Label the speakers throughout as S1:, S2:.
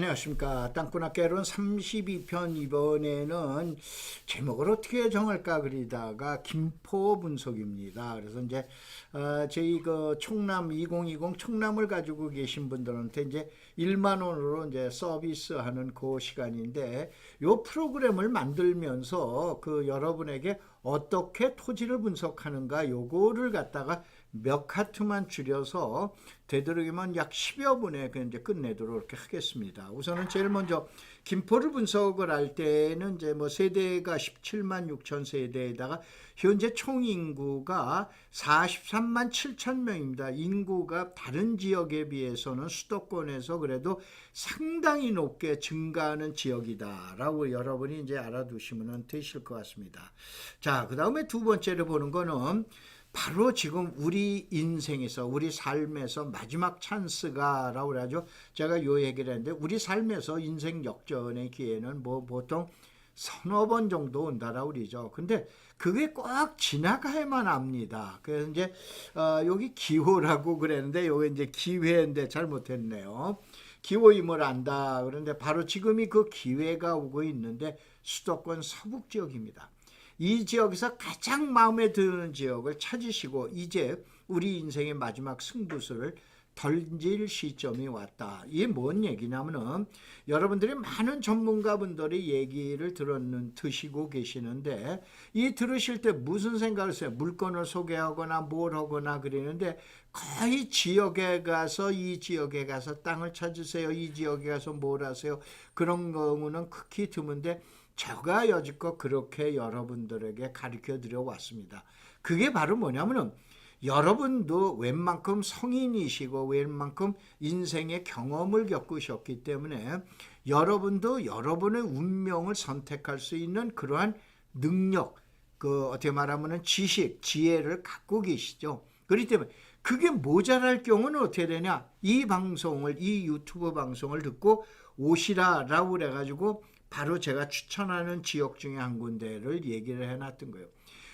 S1: 안녕하십니까. 깨론 32편 이번에는 제목을 어떻게 정할까 그리다가 김포 분석입니다. 그래서 이제 어, 저희 그 총남 2020 총남을 가지고 계신 분들한테 이제 1만 원으로 이제 서비스하는 그 시간인데 요 프로그램을 만들면서 그 여러분에게 어떻게 토지를 분석하는가 요거를 갖다가 몇 카트만 줄여서 되도록이면 약 10여 분에 그 이제 끝내도록 이렇게 하겠습니다. 우선은 제일 먼저 김포를 분석을 할 때는 이제 뭐 세대가 17만 6천 세대에다가 현재 총 인구가 43만 7천 명입니다. 인구가 다른 지역에 비해서는 수도권에서 그래도 상당히 높게 증가하는 지역이다라고 여러분이 이제 알아두시면 되실 것 같습니다. 자, 그 다음에 두 번째로 보는 거는 바로 지금 우리 인생에서 우리 삶에서 마지막 찬스가라고 그러죠. 제가 요 얘기를 했는데 우리 삶에서 인생 역전의 기회는 뭐 보통 서너 번 정도 온다라고 그러죠. 근데 그게 꽉 지나가야만 합니다. 그래서 이제 어, 여기 기호라고 그랬는데 여기 이제 기회인데 잘못했네요. 기호임을 안다. 그런데 바로 지금이 그 기회가 오고 있는데 수도권 서북 지역입니다. 이 지역에서 가장 마음에 드는 지역을 찾으시고 이제 우리 인생의 마지막 승부수를 던질 시점이 왔다. 이게 뭔 얘기냐면은 여러분들이 많은 전문가분들의 얘기를 들었는 드시고 계시는데 이 들으실 때 무슨 생각을 써요? 물건을 소개하거나 뭘 하거나 그러는데 거의 지역에 가서 이 지역에 가서 땅을 찾으세요. 이 지역에 가서 뭘 하세요. 그런 경우는 극히 드문데 제가 여지껏 그렇게 여러분들에게 가르쳐 드려 왔습니다. 그게 바로 뭐냐면은 여러분도 웬만큼 성인이시고 웬만큼 인생의 경험을 겪으셨기 때문에 여러분도 여러분의 운명을 선택할 수 있는 그러한 능력, 그 어떻게 말하면은 지식, 지혜를 갖고 계시죠. 그렇기 때문에 그게 모자랄 경우는 어떻게 되냐? 이 방송을 이 유튜브 방송을 듣고 오시라라고 그래 가지고 바로 제가 추천하는 지역 중에 한 군데를 얘기를 해놨던 거예요.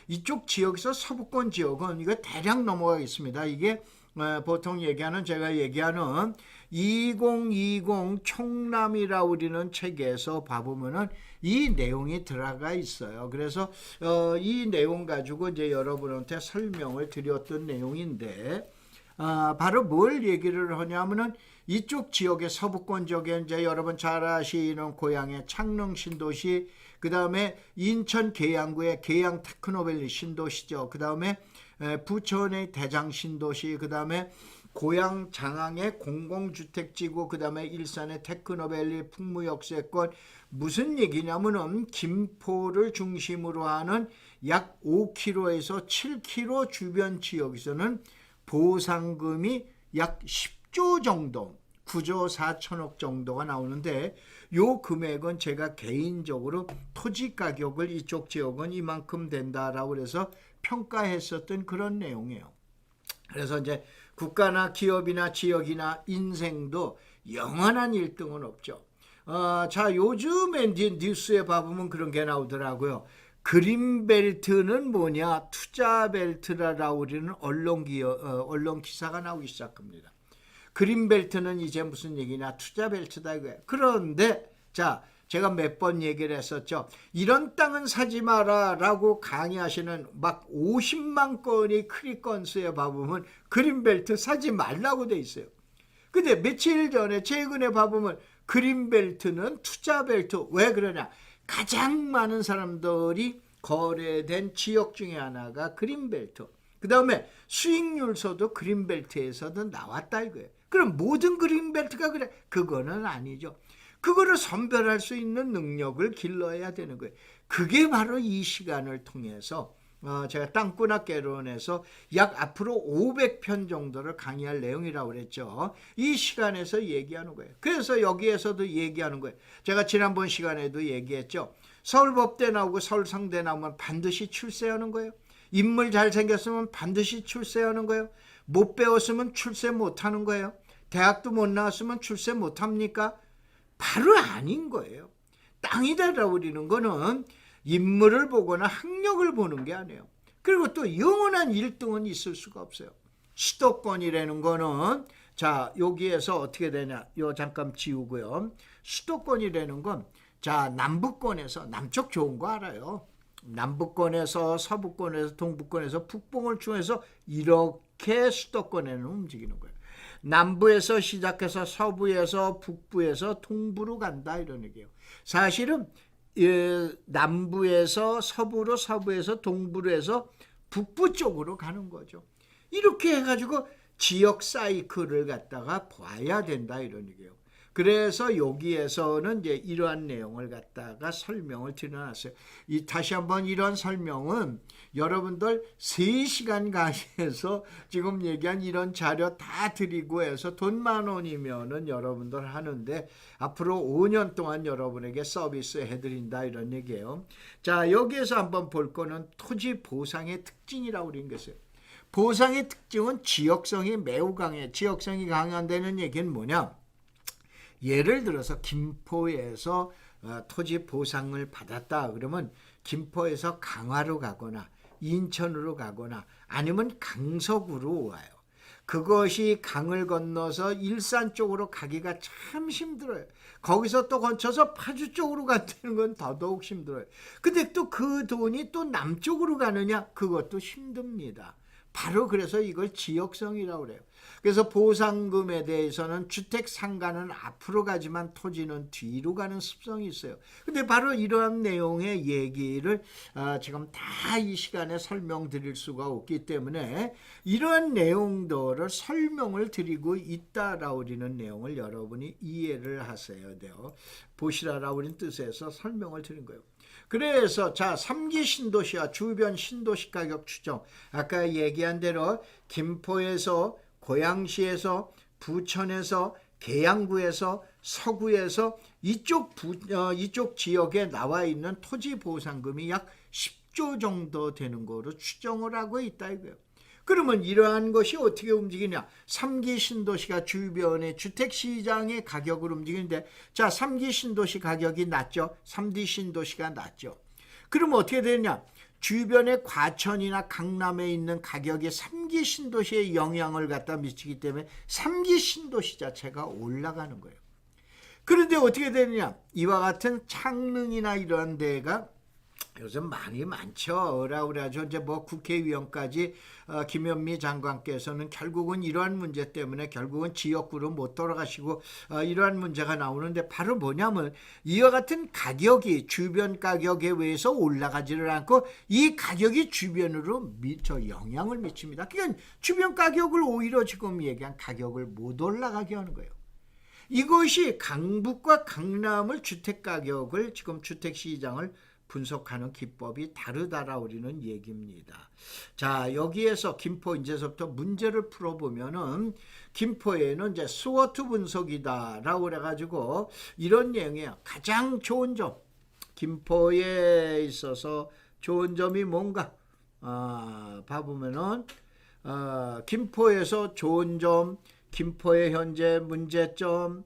S1: 이쪽 지역에서 서부권 지역은 이거 대략 넘어가겠습니다. 이게 어, 보통 얘기하는 제가 얘기하는 2020 총남이라고 우리는 책에서 봐보면은 이 내용이 들어가 있어요. 그래서 어, 이 내용 가지고 이제 여러분한테 설명을 드렸던 내용인데 아, 바로 뭘 얘기를 하냐면은 이쪽 지역의 서부권 지역에 이제 여러분 잘 아시는 고향의 창릉 신도시, 그 다음에 인천 계양구의 계양 테크노밸리 신도시죠. 그 다음에 부천의 대장 신도시, 그 다음에 고향 장항의 공공주택지구, 그 다음에 일산의 테크노밸리 풍무역세권 무슨 얘기냐면은 김포를 중심으로 하는 약 5km에서 7km 주변 지역에서는 보상금이 약10 조 정도, 9조 4천억 정도가 나오는데 요 금액은 제가 개인적으로 토지 가격을 이쪽 지역은 이만큼 된다라고 그래서 평가했었던 그런 내용이에요. 그래서 이제 국가나 기업이나 지역이나 인생도 영원한 1등은 없죠. 어, 자, 요즘에 뉴스에 봐보면 그런 게 나오더라고요. 그린벨트는 뭐냐? 투자벨트라고 우리는 언론 기어, 어, 언론 기사가 나오기 시작합니다. 그린벨트는 이제 무슨 얘기냐? 투자벨트다 이거예요. 그런데 자, 제가 몇 번 얘기를 했었죠. 이런 땅은 사지 마라 라고 강의하시는 막 50만 건이 크리건스에 봐보면 그린벨트 사지 말라고 돼 있어요. 근데 며칠 전에 최근에 봐보면 그린벨트는 투자벨트 왜 그러냐? 가장 많은 사람들이 거래된 지역 중에 하나가 그린벨트. 그 다음에 수익률서도 그린벨트에서도 나왔다 이거예요. 그럼 모든 그린벨트가 그래? 그거는 아니죠. 그거를 선별할 수 있는 능력을 길러야 되는 거예요. 그게 바로 이 시간을 통해서 어, 제가 땅꾸나 깨론에서 약 앞으로 500편 정도를 강의할 내용이라고 그랬죠. 이 시간에서 얘기하는 거예요. 그래서 여기에서도 얘기하는 거예요. 제가 지난번 시간에도 얘기했죠. 서울법대 나오고 서울상대 나오면 반드시 출세하는 거예요. 인물 잘생겼으면 반드시 출세하는 거예요. 못 배웠으면 출세 못하는 거예요. 대학도 못 나왔으면 출세 못합니까? 바로 아닌 거예요. 땅이다라고 우리는 거는 인물을 보거나 학력을 보는 게 아니에요. 그리고 또 영원한 1등은 있을 수가 없어요. 수도권이라는 거는 자 여기에서 어떻게 되냐 요 잠깐 지우고요. 수도권이라는 건 자, 남부권에서 남쪽 좋은 거 알아요. 남부권에서 서부권에서 동부권에서 북봉을 중에서 이렇게 수도권에는 움직이는 거예요. 남부에서 시작해서 서부에서 북부에서 동부로 간다 이런 얘기예요. 사실은 예, 남부에서 서부로 서부에서 동부로 해서 북부 쪽으로 가는 거죠. 이렇게 해가지고 지역 사이클을 갖다가 봐야 된다 이런 얘기예요. 그래서 여기에서는 이제 이러한 내용을 갖다가 설명을 드려놨어요. 이 다시 한번 이런 설명은 여러분들 3시간 강의에서 지금 얘기한 이런 자료 다 드리고 해서 돈 만 원이면은 여러분들 하는데 앞으로 5년 동안 여러분에게 서비스 해드린다 이런 얘기예요. 자 여기에서 한번 볼 거는 토지 보상의 특징이라고 그런 것어요. 보상의 특징은 지역성이 매우 강해. 지역성이 강한다는 얘기는 뭐냐? 예를 들어서 김포에서 어, 토지 보상을 받았다 그러면 김포에서 강화로 가거나 인천으로 가거나 아니면 강석으로 와요. 그것이 강을 건너서 일산 쪽으로 가기가 참 힘들어요. 거기서 또 거쳐서 파주 쪽으로 간다는 건 더더욱 힘들어요. 근데 또 그 돈이 또 남쪽으로 가느냐? 그것도 힘듭니다. 바로 그래서 이걸 지역성이라고 그래요. 그래서 보상금에 대해서는 주택 상가는 앞으로 가지만 토지는 뒤로 가는 습성이 있어요. 근데 바로 이러한 내용의 얘기를 아, 지금 다 이 시간에 설명드릴 수가 없기 때문에 이러한 내용들을 설명을 드리고 있다라고 하는 내용을 여러분이 이해를 하셔야 돼요. 보시라라고 하는 뜻에서 설명을 드린 거예요. 그래서 자 3기 신도시와 주변 신도시 가격 추정 아까 얘기한 대로 김포에서 고양시에서 부천에서 계양구에서 서구에서 이쪽 부, 어, 이쪽 지역에 나와 있는 토지 보상금이 약 10조 정도 되는 거로 추정을 하고 있다 이거예요. 그러면 이러한 것이 어떻게 움직이냐? 3기 신도시가 주변의 주택 시장의 가격을 움직이는데 자, 3기 신도시 가격이 낮죠. 3디 신도시가 낮죠. 그러면 어떻게 되냐? 주변의 과천이나 강남에 있는 가격이 3기 신도시에 영향을 갖다 미치기 때문에 3기 신도시 자체가 올라가는 거예요. 그런데 어떻게 되느냐? 이와 같은 창릉이나 이런 데가 요즘 많이 많죠. 라고 그래가지고 이제 뭐 국회의원까지 어, 김현미 장관께서는 결국은 이러한 문제 때문에 결국은 지역구로 못 돌아가시고 어, 이러한 문제가 나오는데 바로 뭐냐면 이와 같은 가격이 주변 가격에 의해서 올라가지를 않고 이 가격이 주변으로 미쳐 영향을 미칩니다. 그러니까 주변 가격을 오히려 지금 얘기한 가격을 못 올라가게 하는 거예요. 이것이 강북과 강남을 주택 가격을 지금 주택 시장을 분석하는 기법이 다르다라 우리는 얘기입니다. 자, 여기에서 김포 이제서부터 문제를 풀어보면은 김포에는 이제 스워트 분석이다라고 그래가지고 이런 내용이에요. 가장 좋은 점, 김포에 있어서 좋은 점이 뭔가? 아, 봐보면은 어, 김포에서 좋은 점, 김포의 현재 문제점,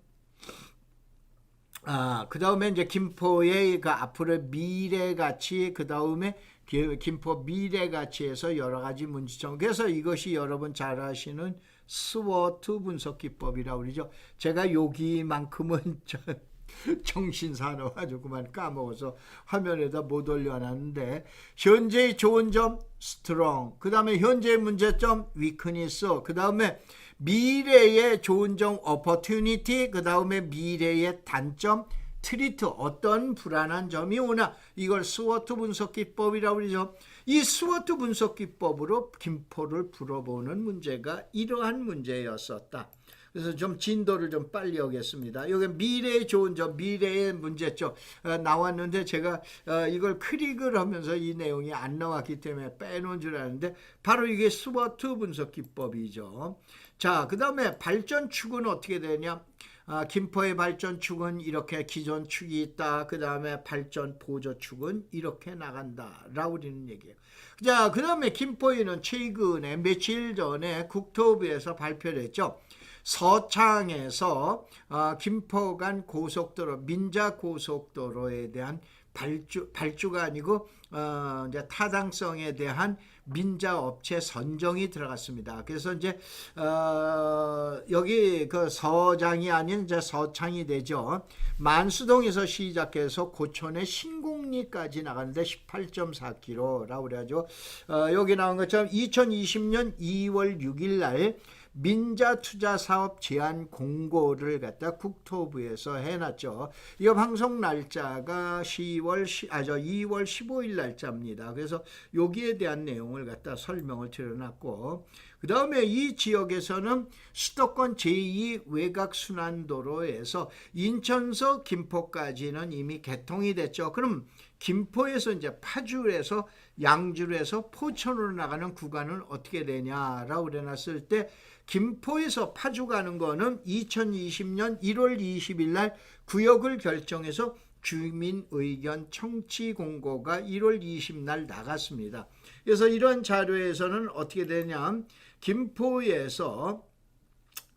S1: 아, 그 다음에 이제 김포의 그 앞으로 미래 가치, 그 다음에 김포 미래 가치에서 여러 가지 문제점. 그래서 이것이 여러분 잘 아시는 스워트 분석 기법이라고 그러죠. 제가 여기만큼은 정신 사나워가지고 그만 까먹어서 화면에다 못 올려놨는데 현재의 좋은 점 스트롱 그 다음에 현재의 문제점 위크니스 그 다음에 미래의 좋은 점 opportunity 그 다음에 미래의 단점 트리트 어떤 불안한 점이 오나 이걸 스워트 분석 기법이라고 그러죠. 이 스워트 분석 기법으로 김포를 풀어보는 문제가 이러한 문제였었다. 그래서 좀 진도를 좀 빨리 하겠습니다. 여기 미래의 좋은 점, 미래의 문제점 어, 나왔는데 제가 어, 이걸 클릭을 하면서 이 내용이 안 나왔기 때문에 빼놓은 줄 알았는데 바로 이게 스워트 분석 기법이죠. 자, 그 다음에 발전 축은 어떻게 되냐? 아, 김포의 발전 축은 이렇게 기존 축이 있다. 그 다음에 발전 보조 축은 이렇게 나간다. 라고 우리는 얘기해요. 자, 그 다음에 김포에는 최근에 며칠 전에 국토부에서 발표를 했죠. 서창에서 어, 김포 간 고속도로 민자 고속도로에 대한 발주 발주가 아니고 어, 이제 타당성에 대한 민자 업체 선정이 들어갔습니다. 그래서 이제 어, 여기 그 서장이 아닌 이제 서창이 되죠. 만수동에서 시작해서 고촌의 신곡리까지 나가는데 18.4km라고 그래가지고 어, 여기 나온 것처럼 2020년 2월 6일 날 민자 투자 사업 제한 공고를 갖다 국토부에서 해놨죠. 이 방송 날짜가 10월 아저 2월 15일 날짜입니다. 그래서 여기에 대한 내용을 갖다 설명을 드려놨고 그 다음에 이 지역에서는 수도권 제2 외곽 순환도로에서 인천서 김포까지는 이미 개통이 됐죠. 그럼 김포에서 이제 파주에서 양주에서 포천으로 나가는 구간은 어떻게 되냐라고 그래놨을 때 김포에서 파주 가는 거는 2020년 1월 20일 날 구역을 결정해서 주민 의견 청취 공고가 1월 20날 나갔습니다. 그래서 이런 자료에서는 어떻게 되냐? 김포에서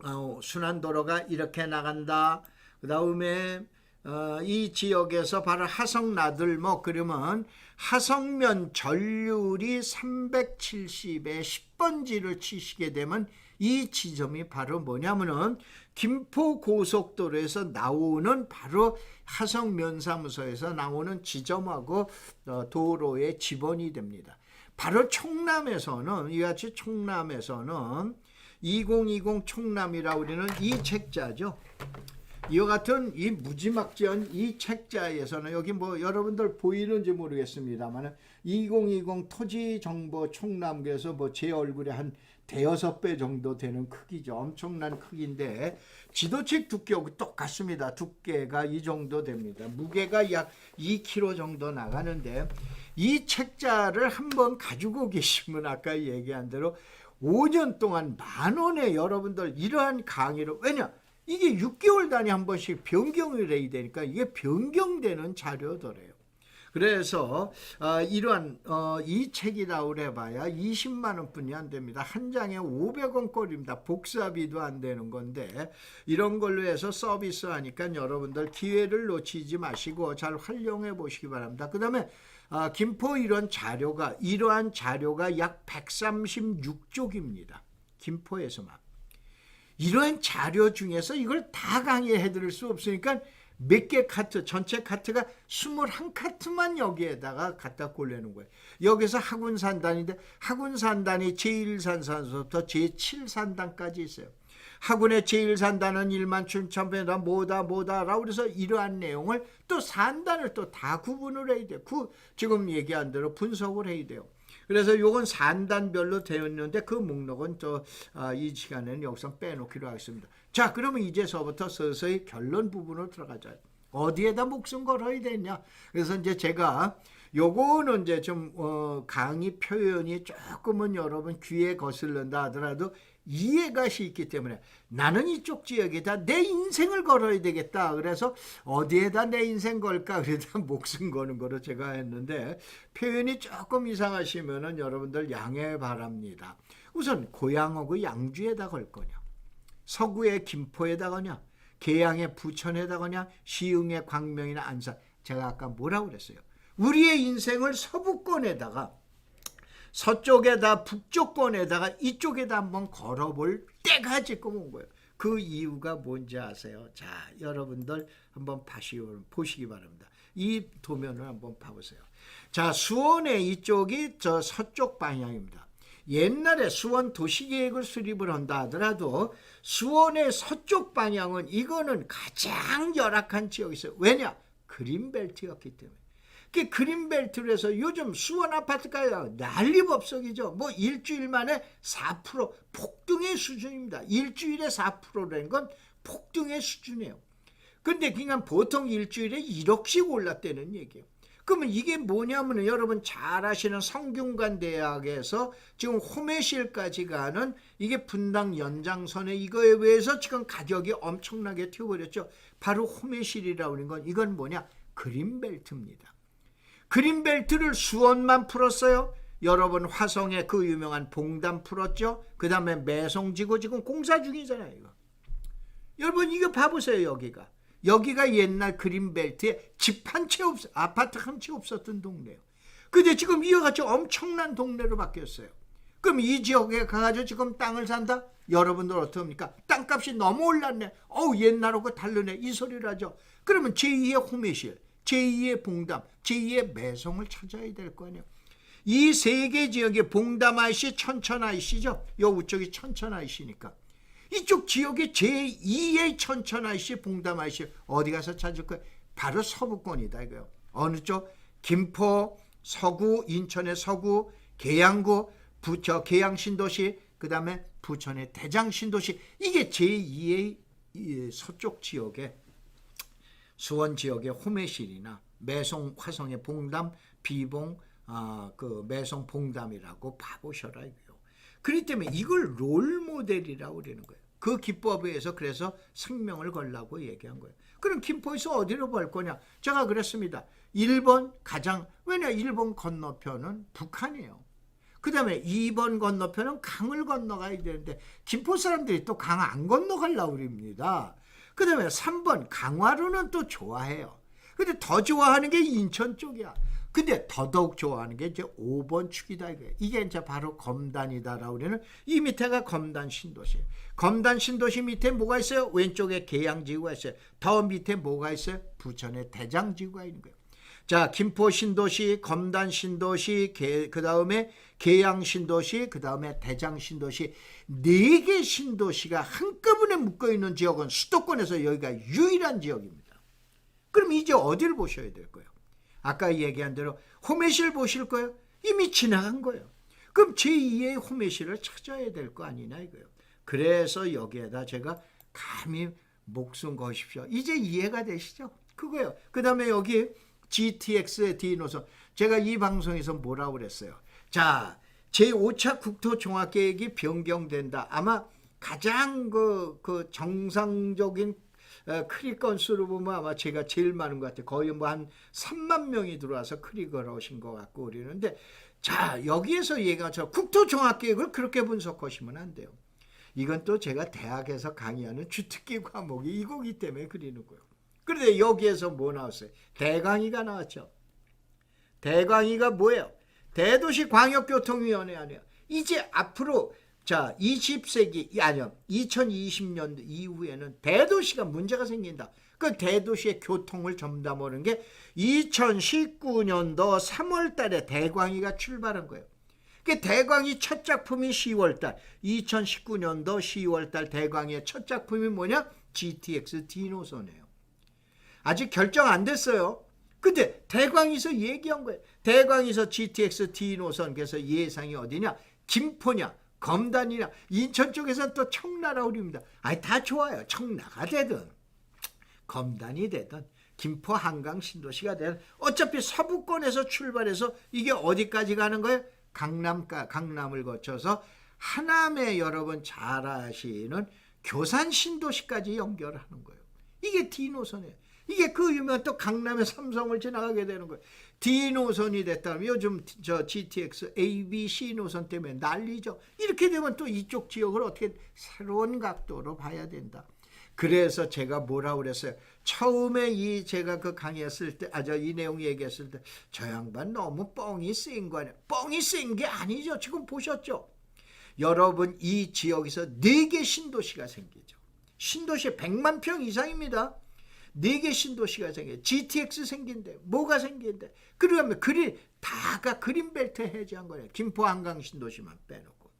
S1: 어, 순환도로가 이렇게 나간다. 그 다음에 어, 이 지역에서 바로 하성 나들목 그러면 하성면 전률이 370에 10번지를 치시게 되면 이 지점이 바로 뭐냐면은 김포 고속도로에서 나오는 바로 하성면사무소에서 나오는 지점하고 어, 도로의 지번이 됩니다. 바로 총남에서는 이같이 총남에서는 2020 총남이라고 우리는 이 책자죠. 이와 같은 이 무지막지한 이 책자에서는 여기 뭐 여러분들 보이는지 모르겠습니다만 2020 토지 정보 총남에서 뭐 제 얼굴에 한 대여섯 배 정도 되는 크기죠. 엄청난 크기인데 지도책 두께하고 똑같습니다. 두께가 이 정도 됩니다. 무게가 약 2kg 정도 나가는데 이 책자를 한번 가지고 계시면 아까 얘기한 대로 5년 동안 만 원에 여러분들 이러한 강의를 왜냐 이게 6개월 단위 한 번씩 변경을 해야 되니까 이게 변경되는 자료더래요. 그래서 어, 이러한 어, 이 책이라고 그래봐야 20만 원뿐이 안 됩니다. 한 장에 500원 꼴입니다. 복사비도 안 되는 건데 이런 걸로 해서 서비스하니까 여러분들 기회를 놓치지 마시고 잘 활용해 보시기 바랍니다. 그 다음에 아, 김포 이런 자료가 이러한 자료가 약 136쪽입니다. 김포에서만. 이러한 자료 중에서 이걸 다 강의해 드릴 수 없으니까 몇 개 카트, 전체 카트가 21카트만 여기에다가 갖다 꼴려는 거예요. 여기서 학운산단인데 학운산단이 제1산단서부터 제7산단까지 있어요. 학운의 제1산단은 1만 7천배다 뭐다 뭐다라고 그래서 이러한 내용을 또 산단을 또 다 구분을 해야 돼요. 그 지금 얘기한 대로 분석을 해야 돼요. 그래서 요건 산단별로 되어 있는데 그 목록은 또이 아, 시간에는 여기서 빼놓기로 하겠습니다. 자, 그러면 이제서부터 서서히 결론 부분으로 들어가자. 어디에다 목숨 걸어야 되냐? 그래서 이제 제가 요거는 이제 좀 어, 강의 표현이 조금은 여러분 귀에 거슬른다 하더라도 이해가 쉽기 때문에 나는 이쪽 지역에다 내 인생을 걸어야 되겠다. 그래서 어디에다 내 인생 걸까? 그래다 목숨 거는 거로 제가 했는데 표현이 조금 이상하시면은 여러분들 양해 바랍니다. 우선 고향하고 양주에다 걸 거냐? 서구의 김포에다 거냐? 계양의 부천에다 거냐? 시흥의 광명이나 안산. 제가 아까 뭐라고 그랬어요? 우리의 인생을 서부권에다가 서쪽에다 북쪽권에다가 이쪽에다 한번 걸어볼 때가 지금 온 거예요. 그 이유가 뭔지 아세요? 자, 여러분들 한번 보시기 바랍니다. 이 도면을 한번 봐보세요. 자, 수원의 이쪽이 저 서쪽 방향입니다. 옛날에 수원 도시계획을 수립을 한다 하더라도 수원의 서쪽 방향은 이거는 가장 열악한 지역이 있어요. 왜냐? 그린벨트였기 때문에. 그 그린벨트로 해서 요즘 수원 아파트가 난리법석이죠. 뭐 일주일 만에 4% 폭등의 수준입니다. 일주일에 4%라는 건 폭등의 수준이에요. 근데 그냥 보통 일주일에 1억씩 올랐다는 얘기예요. 그러면 이게 뭐냐면 여러분 잘 아시는 성균관 대학에서 지금 호매실까지 가는 이게 분당 연장선에 이거에 의해서 지금 가격이 엄청나게 튀어버렸죠. 바로 호매실이라고 하는 건 이건 뭐냐? 그린벨트입니다. 그린벨트를 수원만 풀었어요. 여러분 화성에 그 유명한 봉담 풀었죠. 그 다음에 매송지구 지금 공사 중이잖아요. 이거. 여러분 이거 봐보세요 여기가. 여기가 옛날 그린벨트에 집 한 채 없, 아파트 한 채 없었던 동네예요. 근데 지금 이와 같이 엄청난 동네로 바뀌었어요. 그럼 이 지역에 가가지고 지금 땅을 산다? 여러분들 어떻습니까? 땅값이 너무 올랐네. 어우 옛날하고 다르네. 이 소리를 하죠. 그러면 제2의 호매실, 제2의 봉담, 제2의 매성을 찾아야 될 거 아니에요. 이 세 개 지역이 봉담 IC, 천천 IC죠. 요 우쪽이 천천 IC니까. 이쪽 지역의 제2의 천천 IC, 봉담 IC 어디 가서 찾을 거예요? 바로 서부권이다 이거요. 어느 쪽? 김포, 서구, 인천의 서구, 계양구, 부처 계양 신도시, 그 다음에 부천의 대장 신도시 이게 제2의 이 서쪽 지역의 수원 지역의 호매실이나 매송 화성의 봉담 비봉 아 그 매송 봉담이라고 봐보셔라 이거요. 그렇기 때문에 이걸 롤 모델이라고 그러는 거예요. 그 기법에 의해서 그래서 생명을 걸라고 얘기한 거예요. 그럼 김포에서 어디로 볼 거냐? 제가 그랬습니다. 일본 가장 왜냐 일본 건너편은 북한이에요. 그 다음에 2번 건너편은 강을 건너가야 되는데 김포 사람들이 또 강 안 건너가려고 그럽니다. 그 다음에 3번 강화로는 또 좋아해요. 근데 더 좋아하는 게 인천 쪽이야. 근데 더더욱 좋아하는 게 이제 5번 축이다 이게. 이게 이제 바로 검단이다라고 그러는 이 밑에가 검단 신도시. 검단 신도시 밑에 뭐가 있어요? 왼쪽에 계양지구가 있어요. 더 밑에 뭐가 있어요? 부천에 대장지구가 있는 거예요. 자, 김포 신도시, 검단 신도시, 그 다음에 계양 신도시, 그 다음에 대장 신도시 네 개 신도시가 한꺼번에 묶어 있는 지역은 수도권에서 여기가 유일한 지역입니다. 그럼 이제 어디를 보셔야 될 거예요? 아까 얘기한 대로 호매실 보실 거예요? 이미 지나간 거예요. 그럼 제2의 호매실을 찾아야 될 거 아니냐 이거예요. 그래서 여기에다 제가 감히 목숨 거십시오. 이제 이해가 되시죠? 그거예요. 그 다음에 여기 GTX의 노선. 제가 이 방송에서 뭐라고 그랬어요? 자, 제5차 국토종합계획이 변경된다. 아마 가장 그, 그 정상적인 어, 클릭 건수로 보면 아마 제가 제일 많은 것 같아요. 거의 뭐 한 3만 명이 들어와서 클릭을 하신 것 같고 그러는데 자 여기에서 얘가 저 국토종합계획을 그렇게 분석하시면 안 돼요. 이건 또 제가 대학에서 강의하는 주특기 과목이 이거기 때문에 그리는 거예요. 그런데 여기에서 뭐 나왔어요? 대강의가 나왔죠. 대강의가 뭐예요? 대도시 광역교통위원회 아니에요. 이제 앞으로 자 20세기 아니요 2020년 이후에는 대도시가 문제가 생긴다. 그 대도시의 교통을 점담하는 게 2019년도 3월달에 대광이가 출발한 거예요. 그 대광이 첫 작품이 10월달 2019년도 10월달 대광이의 첫 작품이 뭐냐? GTX D 노선이에요. 아직 결정 안 됐어요. 근데 대광에서 얘기한 거예요. 대광에서 GTX D 노선 그래서 예상이 어디냐? 김포냐? 검단이냐? 인천 쪽에서는 또 청라라고 그럽니다. 아니 다 좋아요. 청라가 되든 검단이 되든 김포 한강 신도시가 되든 어차피 서부권에서 출발해서 이게 어디까지 가는 거예요? 강남가 강남을 거쳐서 하남에 여러분 잘 아시는 교산 신도시까지 연결하는 거예요. 이게 D 노선이에요. 이게 그 유명한 또 강남의 삼성을 지나가게 되는 거예요. D 노선이 됐다면 요즘 저 GTX A, B, C 노선 때문에 난리죠. 이렇게 되면 또 이쪽 지역을 어떻게 새로운 각도로 봐야 된다. 그래서 제가 뭐라 그랬어요? 처음에 이 제가 그 강의했을 때, 아, 저 이 내용 얘기했을 때, 저 양반 너무 뻥이 쓰인 거 아니야? 뻥이 쓰인 게 아니죠. 지금 보셨죠? 여러분, 이 지역에서 네 개 신도시가 생기죠. 신도시 100만 평 이상입니다. 네 개 신도시가 생겨. GTX 생긴대. 뭐가 생긴대. 그러면 그린 다가 그린벨트 해제한 거예요. 김포 한강 신도시만 빼놓고.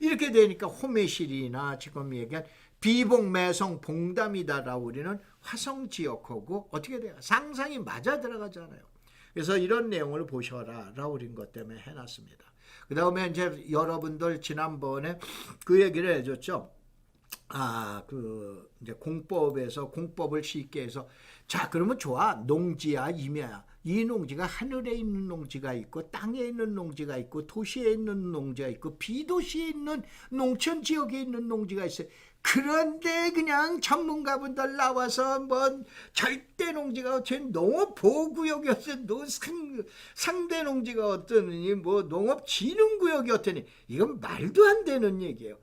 S1: 이렇게 되니까 호매실이나 지금 얘기한 비봉 매성 봉담이다라고 우리는 화성 지역하고 어떻게 돼요? 상상이 맞아 들어가잖아요. 그래서 이런 내용을 보셔라라고 우린 것 때문에 해놨습니다. 그 다음에 이제 여러분들 지난번에 그 얘기를 해줬죠. 아, 그, 이제 공법에서 공법을 쉽게 해서 자, 그러면 좋아. 농지야, 임야야. 이 농지가 하늘에 있는 농지가 있고 땅에 있는 농지가 있고 도시에 있는 농지가 있고 비도시에 있는 농촌 지역에 있는 농지가 있어요. 그런데 그냥 전문가분들 나와서 뭐 절대 농지가 어떻게 농업 보호구역이 어떤 상, 상대 농지가 어떠니 뭐 농업 진흥구역이 어떠니 이건 말도 안 되는 얘기예요.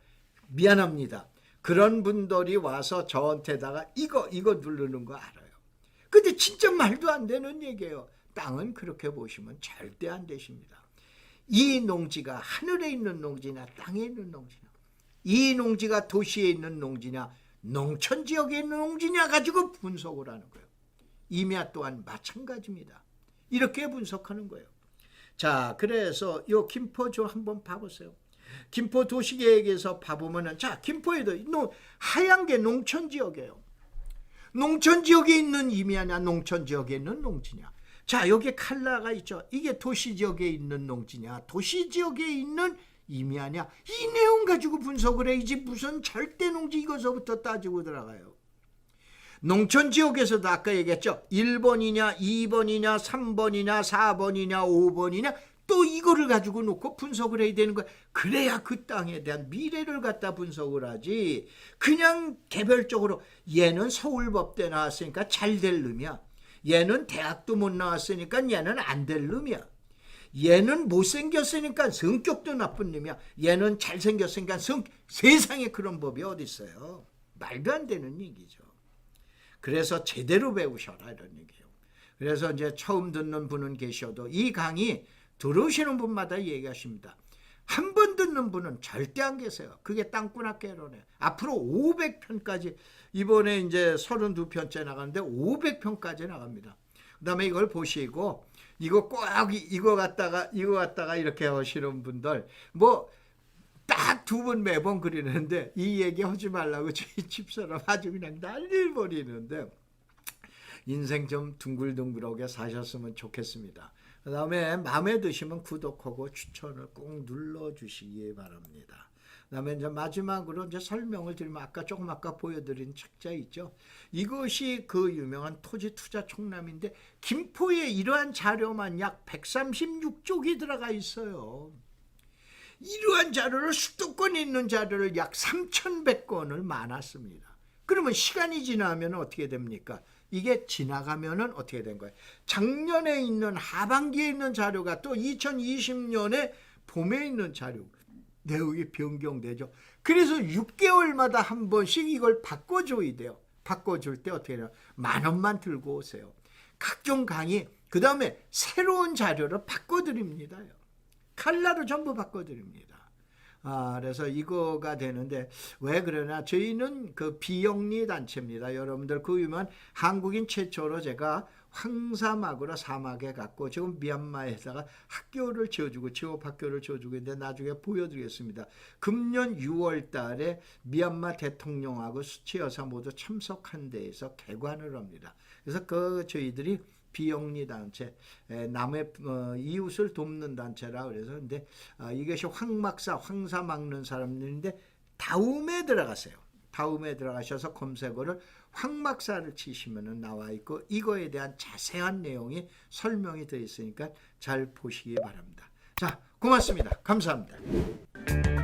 S1: 미안합니다. 그런 분들이 와서 저한테다가 이거 이거 누르는 거 알아요. 근데 진짜 말도 안 되는 얘기예요. 땅은 그렇게 보시면 절대 안 되십니다. 이 농지가 하늘에 있는 농지나 땅에 있는 농지나 이 농지가 도시에 있는 농지냐 농촌 지역에 있는 농지냐 가지고 분석을 하는 거예요. 임야 또한 마찬가지입니다. 이렇게 분석하는 거예요. 자, 그래서 요 김포주 한번 봐보세요. 김포 도시계획에서 봐보면은 자, 김포에도 농, 하얀 게 농촌 지역이에요. 농촌 지역에 있는 임야냐 농촌 지역에 있는 농지냐. 자, 여기 칼라가 있죠. 이게 도시 지역에 있는 농지냐 도시 지역에 있는 임야냐. 이 내용 가지고 분석을 해야지 무슨 절대 농지 이거서부터 따지고 들어가요. 농촌 지역에서도 아까 얘기했죠. 1번이냐, 2번이냐, 3번이냐, 4번이냐, 5번이냐 또 이거를 가지고 놓고 분석을 해야 되는 거야. 그래야 그 땅에 대한 미래를 갖다 분석을 하지. 그냥 개별적으로 얘는 서울법대 나왔으니까 잘 될 놈이야. 얘는 대학도 못 나왔으니까 얘는 안 될 놈이야. 얘는 못생겼으니까 성격도 나쁜 놈이야. 얘는 잘생겼으니까 성 세상에 그런 법이 어디 있어요. 말도 안 되는 얘기죠. 그래서 제대로 배우셔라 이런 얘기예요. 그래서 이제 처음 듣는 분은 계셔도 이 강의 들으시는 분마다 얘기하십니다. 한 번 듣는 분은 절대 안 계세요. 그게 땅꾼학개론에 앞으로 500편까지 이번에 이제 32편째 나가는데 500편까지 나갑니다. 그다음에 이걸 보시고 이거 꼭 이거 갖다가 이거 갖다가 이렇게 하시는 분들 뭐 딱 두 번 매번 그리는데 이 얘기 하지 말라고 저희 집사람 아주 그냥 난리를 벌이는데 인생 좀 둥글둥글하게 사셨으면 좋겠습니다. 그 다음에 마음에 드시면 구독하고 추천을 꼭 눌러주시기 바랍니다. 그 다음에 이제 마지막으로 이제 설명을 드리면 아까 조금 아까 보여드린 책자 있죠. 이것이 그 유명한 토지 투자 총남인데 김포에 이러한 자료만 약 136쪽이 들어가 있어요. 이러한 자료를 수도권에 있는 자료를 약 3,100건을 많았습니다. 그러면 시간이 지나면 어떻게 됩니까? 이게 지나가면은 어떻게 된 거예요? 작년에 있는 하반기에 있는 자료가 또 2020년에 봄에 있는 자료 내용이 변경되죠. 그래서 6개월마다 한 번씩 이걸 바꿔줘야 돼요. 바꿔줄 때 어떻게 해요? 만 원만 들고 오세요. 각종 강의 그 다음에 새로운 자료를 바꿔드립니다요. 칼라로 전부 바꿔드립니다. 아, 그래서 이거가 되는데 왜 그러나 저희는 그 비영리 단체입니다. 여러분들 그 유명한 한국인 최초로 제가 황사막으로 사막에 갔고 지금 미얀마에다가 학교를 지어주고 지업 학교를 지어주고 있는데 나중에 보여드리겠습니다. 금년 6월 달에 미얀마 대통령하고 수치 여사 모두 참석한 데에서 개관을 합니다. 그래서 그 저희들이 비영리 단체, 에, 남의 어, 이웃을 돕는 단체라 그래서 근데 아, 이것이 황막사, 황사 막는 사람들인데 다음에 들어가세요. 다음에 들어가셔서 검색어를 황막사를 치시면은 나와 있고 이거에 대한 자세한 내용이 설명이 되어 있으니까 잘 보시기 바랍니다. 자, 고맙습니다. 감사합니다.